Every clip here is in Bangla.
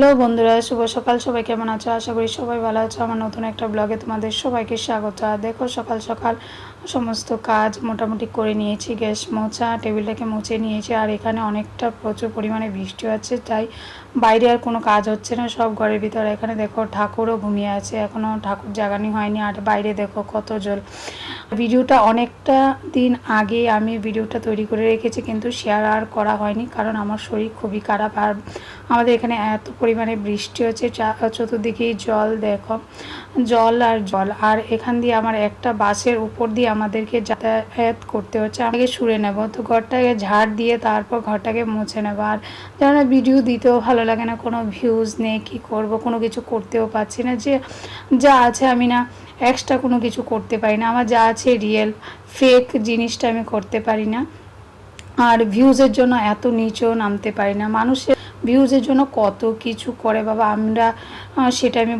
হ্যালো বন্ধুরা, শুভ সকাল। সবাই কেমন আছো? আশা করি সবাই ভালো আছো। আমার নতুন একটা ব্লগে তোমাদের সবাইকে স্বাগত। আর দেখো সকাল সকাল সমস্ত কাজ মোটামুটি করে নিয়েছি, গ্যাস মোছা, টেবিলটাকে মুছে নিয়েছি, আর এখানে অনেকটা প্রচুর পরিমাণে বৃষ্টি আছে তাই বাইরে আর কোনো কাজ হচ্ছে না, সব ঘরের ভিতরে। এখানে দেখো ঠাকুরও ঘুমিয়ে আছে এখনও ঠাকুর জাগানি হয়নি, আর বাইরে দেখো কত জল। ভিডিওটা অনেকটা দিন আগে আমি ভিডিওটা তৈরি করে রেখেছি, কিন্তু শেয়ার আর করা হয়নি, কারণ আমার শরীর খুবই খারাপ, আর আমাদের এখানে এত পরিমাণে বৃষ্টি হচ্ছে চতুর্দিকেই জল, দেখো। জল আর জল, আর এখান দিয়ে আমার একটা বাসের উপর দিয়ে আমাদেরকে যাতায়াত করতে হচ্ছে, আমাকে সুরে নেব। তো ঘরটাকে ঝাড় দিয়ে তারপর ঘরটাকে মুছে নেব। আর যেন ভিডিও দিতেও ভালো লাগে না, কোনো ভিউজ নেই, কি করব, কোনো কিছু করতেও পারছি না যে যা আছে আমি না এক্সট্রা কোনো কিছু করতে পারি না। আমার যা আছে রিয়েল ফেক জিনিসটা আমি করতে পারি না। আর ভিউজের জন্য এত নিচেও নামতে পারি না। মানুষের ভিউজের জন্য কত কিছু করে বাবা, আমরা সেটা আমি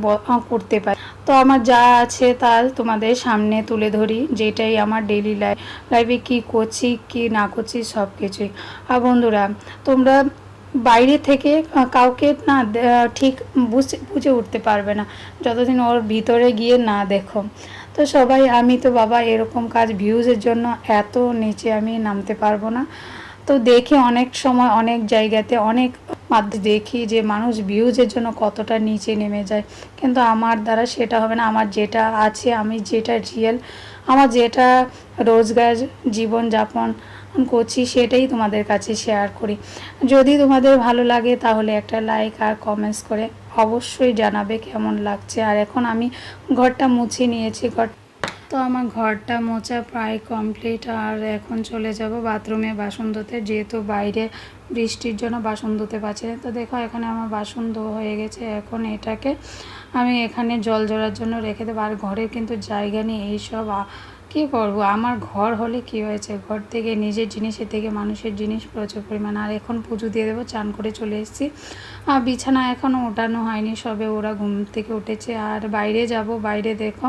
করতে পারি। তো আমার যা আছে তা তোমাদের সামনে তুলে ধরি, যেটাই আমার ডেইলি লাইফ লাইফে কী করছি, কি না করছি সব কিছুই আর বন্ধুরা, তোমরা বাইরে থেকে কাউকে না ঠিক বুঝে বুঝে উঠতে পারবে না, যতদিন ওর ভিতরে গিয়ে না দেখো। তো সবাই, আমি তো বাবা এরকম কাজ ভিউজের জন্য এত নিচে আমি নামতে পারব না। তো দেখি অনেক সময়, অনেক জায়গাতে অনেক মাধ্যমে দেখি যে মানুষ ভিউজের জন্য কতটা নিচে নেমে যায়। কিন্তু আমার দ্বারা সেটা হবে না। আমার যেটা আছে, আমি যেটা রিয়েল আমার যেটা রোজগার জীবনযাপন করছি, সেটাই তোমাদের কাছে শেয়ার করি। যদি তোমাদের ভালো লাগে, তাহলে একটা লাইক আর কমেন্টস করে অবশ্যই জানাবে কেমন লাগছে। আর এখন আমি ঘরটা মুছে নিয়েছি। ঘর তো আমার ঘরটা মোচা প্রায় কমপ্লিট আর এখন চলে যাব বাথরুমে বাসন ধুতে, যেহেতু বাইরে বৃষ্টির জন্য বাসন ধুতে পারছি না। তো দেখো, এখানে আমার বাসন ধোয়া হয়ে গেছে। এখন এটাকে আমি এখানে জল জড়ার জন্য রেখে দেবো। আর ঘরে কিন্তু জায়গা নেই, এইসব কী করব? আমার ঘর হলে কি হয়েছে? ঘর থেকে নিজের জিনিসের থেকে মানুষের জিনিস প্রচুর পরিমাণ। আর এখন পুজো দিয়ে দেবো, চান করে চলে এসেছি। আর বিছানা এখনও ওঠানো হয়নি, সবে ওরা ঘুম থেকে উঠেছে। আর বাইরে যাব, বাইরে দেখো।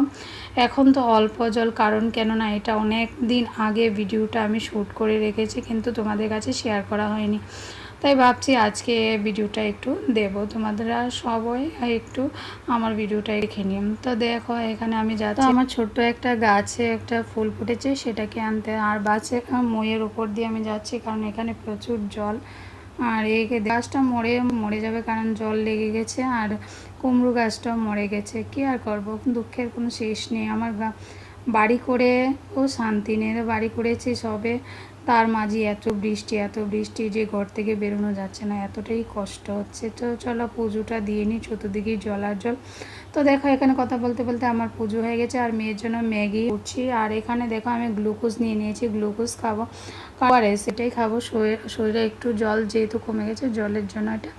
এখন তো অল্প জল, কারণ কেননা এটা অনেক দিন আগে ভিডিওটা আমি শ্যুট করে রেখেছি, কিন্তু তোমাদের কাছে শেয়ার করা হয়নি। তাই ভাবছি আজকে ভিডিওটা একটু দেব। তোমাদেরা সবাই একটু আমার ভিডিওটা দেখে নিও। তো দেখো, এখানে আমি যাচ্ছি। আমার ছোট্ট একটা গাছে একটা ফুল ফুটেছে, সেটাকে আনতে। আর বাসে মইয়ের উপর দিয়ে আমি যাচ্ছি, কারণ এখানে প্রচুর জল। আর এই গাছটা মরে মরে যাবে কারণ জল লেগে গেছে, আর কুমড়ো গাছটাও মরে গেছে। কি আর করব? দুঃখের কোনো শেষ নেই। আমার গা- বাড়ি করে, ও শান্তি নেই বাড়ি করেছি সবে। তার মাঝে এত বৃষ্টি এত বৃষ্টি যে ঘর থেকে বেরোনো যাচ্ছে না, এতটাই কষ্ট হচ্ছে। তো চলো পুজোটা দিয়ে নিই চতুর্দিকেই জল আর জল। তো দেখো এখানে কথা বলতে বলতে আমার পুজো হয়ে গেছে, আর মেয়ের জন্য ম্যাগি উঠছি আর এখানে দেখো আমি গ্লুকোজ নিয়ে নিয়েছি, গ্লুকোজ খাব। খাবারে সেটাই খাব শরীরে একটু জল যেহেতু কমে গেছে, জলের জন্য এটা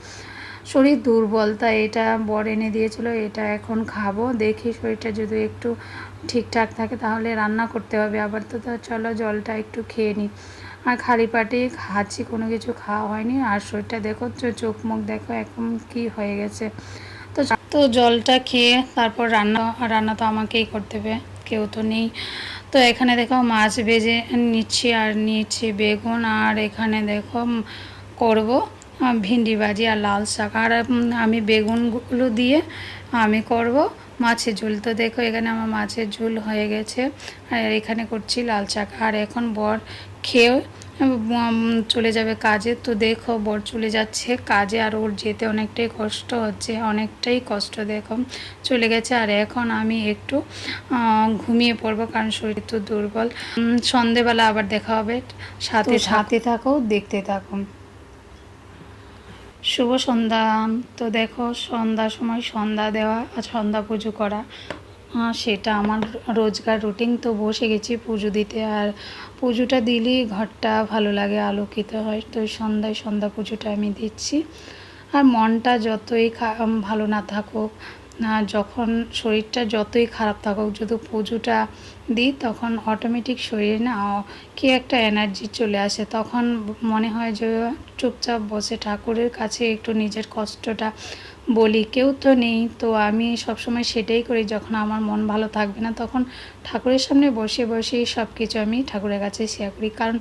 শরীর দুর্বল, তাই এটা বর এনে দিয়েছিল, এটা এখন খাব, দেখি শরীরটা যদি একটু ঠিকঠাক থাকে তাহলে রান্না করতে হবে। আবার তো চলো জলটা একটু খেয়ে নিই আর খালি পাটি খাচ্ছি, কোনো কিছু খাওয়া হয়নি। আর শরীরটা দেখো চোখ মুখ দেখো এখন কি হয়ে গেছে। তো তো জলটা খেয়ে তারপর রান্না রান্না তো আমাকেই করতে হবে, কেউ তো নেই। তো এখানে দেখো মাছ ভেজে নিচ্ছি, আর নিচ্ছি বেগুন, আর এখানে দেখো করব। ভিন্ডি ভাজি আর লাল শাক। আর আমি বেগুনগুলো দিয়ে আমি করব মাছের ঝোল। তো দেখো এখানে আমার মাছের ঝোল হয়ে গেছে। আর এখানে করছি লাল শাক। আর এখন বর খেয়ে চলে যাবে কাজে। তো দেখো বর চলে যাচ্ছে কাজে। আর ওর যেতে অনেকটাই কষ্ট হচ্ছে অনেকটাই কষ্ট দেখো। চলে গেছে। আর এখন আমি একটু ঘুমিয়ে পড়ব কারণ শরীর তো দুর্বল। সন্ধেবেলা আবার দেখা হবে। সাথে সাথে থাকো দেখতে থাকো। শুভ সন্ধ্যা। তো দেখো, সন্ধ্যার সময় সন্ধ্যা দেওয়া আর সন্ধ্যা পুজো করা। সেটা আমার রোজগার রুটিন তো বসে গেছি পুজো দিতে। আর পুজোটা দিলেই ঘরটা ভালো লাগে, আলোকিত হয়। তো সন্ধ্যায় সন্ধ্যা পুজোটা আমি দিচ্ছি। আর মনটা যতই ভালো না থাকুক যখন শরীরটা যতই খারাপ থাকুক, যদি পুজোটা দিই, তখন অটোমেটিক শরীরে না কি একটা এনার্জি চলে আসে। তখন মনে হয় যে, চুপচাপ বসে ঠাকুরের কাছে একটু নিজের কষ্টটা বলি, কেউ তো নেই। তো আমি সবসময় সেটাই করি, যখন আমার মন ভালো থাকবে না, তখন ঠাকুরের সামনে বসে বসেই সব কিছু আমি ঠাকুরের কাছে শেয়ার করি। কারণ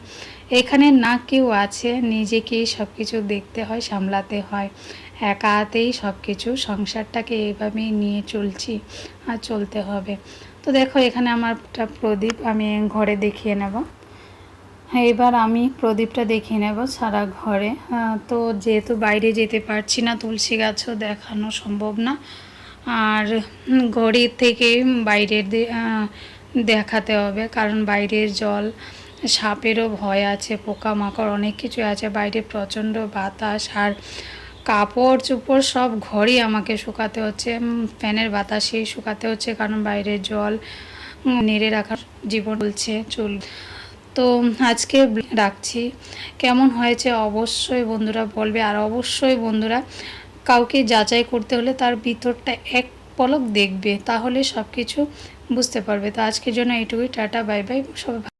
এখানে না কেউ আছে, নিজেকেই সব কিছু দেখতে হয়, সামলাতে হয়। একা হাতেই সব কিছু সংসারটাকে এইভাবেই নিয়ে চলছি, আর চলতে হবে। তো দেখো, এখানে আমারটা প্রদীপ, আমি ঘরে দেখিয়ে নেব। এবার আমি প্রদীপটা দেখিয়ে নেব সারা ঘরে। তো যেহেতু বাইরে যেতে পারছি না, তুলসী গাছও দেখানো সম্ভব না। আর ঘড়ির থেকে বাইরের দেখাতে হবে, কারণ বাইরের জল, সাপেরও ভয় আছে, পোকামাকড় অনেক কিছু আছে, বাইরে প্রচণ্ড বাতাস আর কাপড় চোপড় সব ঘরই আমাকে শুকাতে হচ্ছে। ফ্যানের বাতাসেই শুকাতে হচ্ছে, কারণ বাইরের জল নেড়ে রাখার জীবন চলছে। চল তো আজকে রাখছি কেমন হয়েছে? অবশ্যই বন্ধুরা বলবে। আর অবশ্যই বন্ধুরা, কাউকে যাচাই করতে হলে তার ভিতরটা এক পলক দেখবে। তাহলে সব কিছু বুঝতে পারবে। তো আজকের জন্য এইটুকুই। টাটা, বাই বাই। সবাই